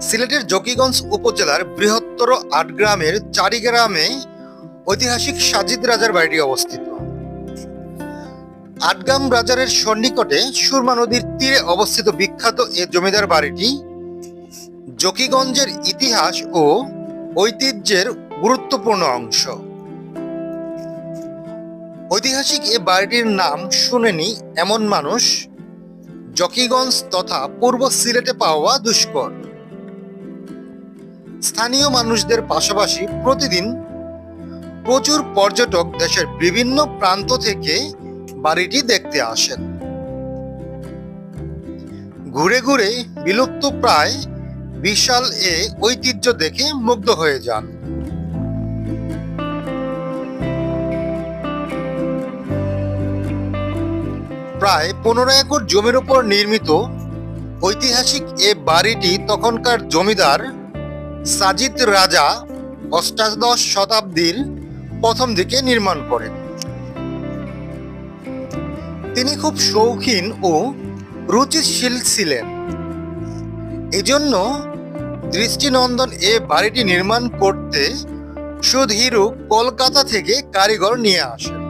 সিলেটের জকিগঞ্জ উপজেলার বৃহত্তর আটগ্রামের চারিগ্রামে ঐতিহাসিক সাজিদ রাজার বাড়িটি অবস্থিত। আটগ্রাম রাজারের সন্নিকটে সুরমা নদীর তীরে অবস্থিত বিখ্যাত এ জমিদার বাড়িটি জকিগঞ্জের ইতিহাস ও ঐতিহ্যের গুরুত্বপূর্ণ অংশ। ঐতিহাসিক এ বাড়িটির নাম শুনেনি এমন মানুষ জকিগঞ্জ তথা পূর্ব সিলেটে পাওয়া দুষ্কর। স্থানীয় মানুষদের পাশাপাশি প্রতিদিন প্রচুর পর্যটক দেশের বিভিন্ন প্রান্ত থেকে বাড়িটি দেখতে আসেন। ঘুরে ঘুরে বিলুপ্ত প্রায় বিশাল এ ঐতিহ্য দেখে মুগ্ধ হয়ে যান। প্রায় পনেরো একর জমির উপর নির্মিত ঐতিহাসিক এ বাড়িটি তখনকার জমিদার সাজিদ রাজা অষ্টাদশ শতাব্দীর প্রথম দিকে নির্মাণ করেন। তিনি খুব শৌখিন ও রুচিশীল ছিলেন। এজন্য দৃষ্টিনন্দন এ বাড়িটি নির্মাণ করতে সুধীরু কলকাতা থেকে কারিগর নিয়ে আসেন।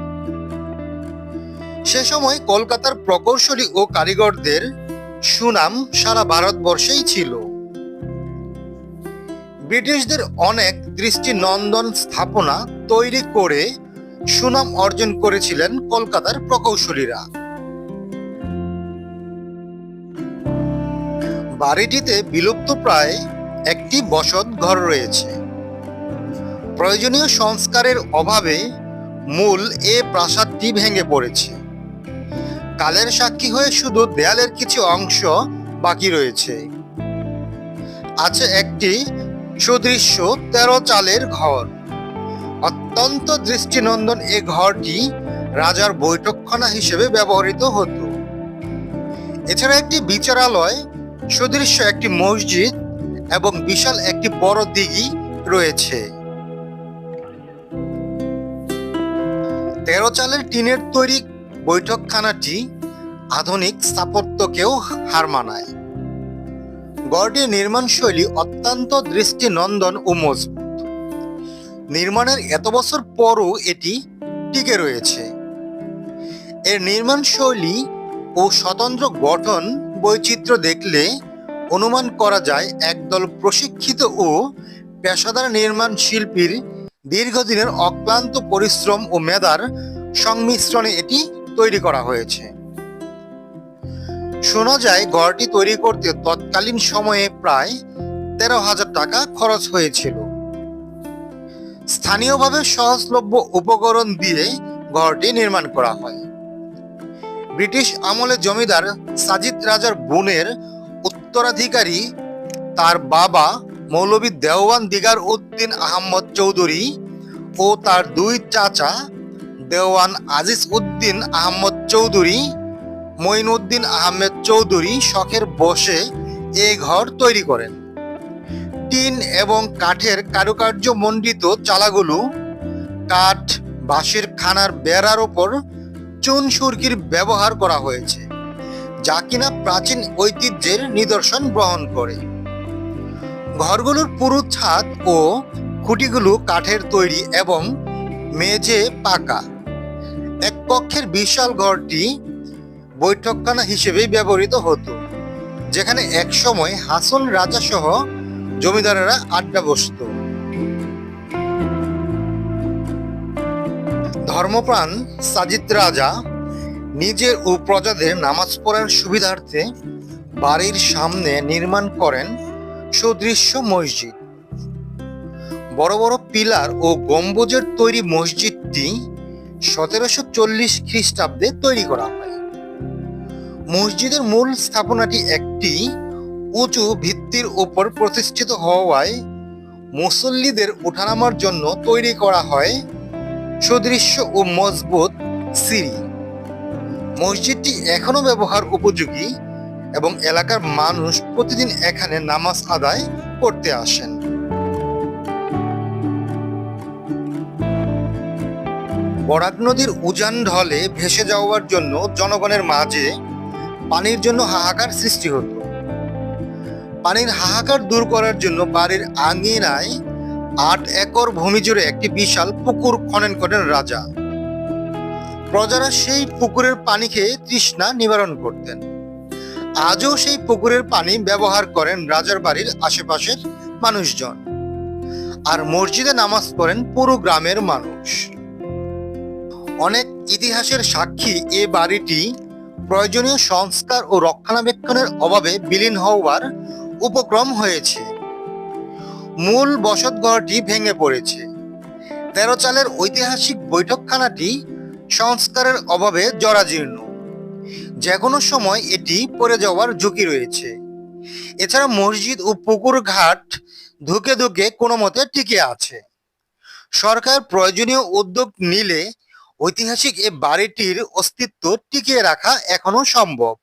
সে সময় কলকাতার প্রকৌশলী ও কারিগরদের সুনাম সারা ভারতবর্ষেই ছিল। ব্রিটিশদের অনেক দৃষ্টিনন্দন স্থাপনা তৈরি করে সুনাম অর্জন করেছিলেন কলকাতার প্রকৌশলীরা। বাড়িটিতে বিলুপ্ত প্রায় একটি বসত ঘর রয়েছে। প্রয়োজনীয় সংস্কারের অভাবে মূল এ প্রাসাদটি ভেঙে পড়েছে। কালের সাক্ষী হয়ে শুধু দেয়ালের কিছু অংশ বাকি রয়েছে। আছে একটি সুদৃশ্য তেরো চালের ঘর। অত্যন্ত দৃষ্টিনন্দন এ ঘরটি রাজার বৈঠকখানা হিসেবে ব্যবহৃত হতো। এছাড়া একটি বিচারালয়, সুদৃশ্য একটি মসজিদ এবং বিশাল একটি বড় দিঘি রয়েছে। তেরো চালের টিনের তৈরি বৈঠকখানাটি আধুনিক স্থাপত্যকেও হার মানায়। গড়টির নির্মাণ শৈলী অত্যন্ত দৃষ্টিনন্দন ও মজবুত। নির্মাণের এত বছর পরও এটি টিকে রয়েছে। এর নির্মাণ শৈলী ও স্বতন্ত্র গঠন বৈচিত্র্য দেখলে অনুমান করা যায় একদল প্রশিক্ষিত ও পেশাদার নির্মাণ শিল্পীর দীর্ঘদিনের অক্লান্ত পরিশ্রম ও মেধার সংমিশ্রণে এটি তৈরি করা হয়েছে। শোনা যায়, ঘরটি তৈরি করতে তৎকালীন সময়ে প্রায় তেরো হাজার টাকা খরচ হয়েছিল। স্থানীয়ভাবে সহজলভ্য উপকরণ দিয়ে ঘরটি নির্মাণ করা হয়। ব্রিটিশ আমলে জমিদার সাজিদ রাজার বোনের উত্তরাধিকারী, তার বাবা মৌলভী দেওয়ান দিগার উদ্দিন আহমদ চৌধুরী ও তার দুই চাচা দেওয়ান আজিজ উদ্দিন আহমদ চৌধুরী, মঈনুদ্দিন আহমেদ চৌধুরী শখের বসে এ ঘর তৈরি করেন। টিন এবং কাঠের কারুকার্য মণ্ডিত চালাগুলো কাঠ, বাঁশের খানার বেড়ার ওপর চুন সুরকির ব্যবহার করা হয়েছে, যা কিনা প্রাচীন ঐতিহ্যের নিদর্শন বহন করে। ঘরগুলোর পুরো ছাদ ও খুঁটিগুলো কাঠের তৈরি এবং মেঝে পাকা। কক্ষের বিশাল ঘরটি বৈঠকখানা হিসেবে ব্যবহৃত হতো, যেখানে একসময় হাসন রাজা সহ জমিদারেরা আড্ডা বসত। ধর্মপ্রাণ সাজিদ রাজা নিজের ও প্রজাদের নামাজ পড়ার সুবিধার্থে বাড়ির সামনে নির্মাণ করেন সুদৃশ্য মসজিদ। বড় বড় পিলার ও গম্বুজের তৈরি মসজিদটি সতেরোশো চল্লিশ খ্রিস্টাব্দে তৈরি করা হয়। মসজিদের মূল স্থাপনাটি একটি উঁচু ভিত্তির উপর প্রতিষ্ঠিত হওয়ায় মুসল্লিদের ওঠানামার জন্য তৈরি করা হয় সুদৃশ্য ও মজবুত সিঁড়ি। মসজিদটি এখনও ব্যবহার উপযোগী এবং এলাকার মানুষ প্রতিদিন এখানে নামাজ আদায় করতে আসেন। বরাক নদীর উজান ঢলে ভেসে যাওয়ার জন্য জনগণের মাঝে পানির জন্য হাহাকার সৃষ্টি হতো। পানির হাহাকার দূর করার জন্য বাড়ির আঙিনায় আট একর ভূমি জুড়ে একটি বিশাল পুকুর খনন করেন রাজা। প্রজারা সেই পুকুরের পানি খেয়ে তৃষ্ণা নিবারণ করতেন। আজও সেই পুকুরের পানি ব্যবহার করেন রাজার বাড়ির আশেপাশের মানুষজন। আর মসজিদে নামাজ পড়েন পুরো গ্রামের মানুষ। অনেক ইতিহাসের সাক্ষী এ বাড়িটি প্রয়োজনীয় সংস্কার ও রক্ষণাবেক্ষণের অভাবে বিলীন হওয়ার উপক্রম হয়েছে। মূল বসতঘরটি ভেঙে পড়েছে। তেরো চালের ঐতিহাসিক বৈঠকখানাটি সংস্কারের অভাবে জরাজীর্ণ। যে কোনো সময় এটি পড়ে যাওয়ার ঝুঁকি রয়েছে। এছাড়া মসজিদ ও পুকুর ঘাট ধুকে ধুকে কোনো মতে টিকে আছে। সরকার প্রয়োজনীয় উদ্যোগ নিলে ঐতিহাসিক এ বাড়িটির অস্তিত্ব টিকিয়ে রাখা এখনও সম্ভব।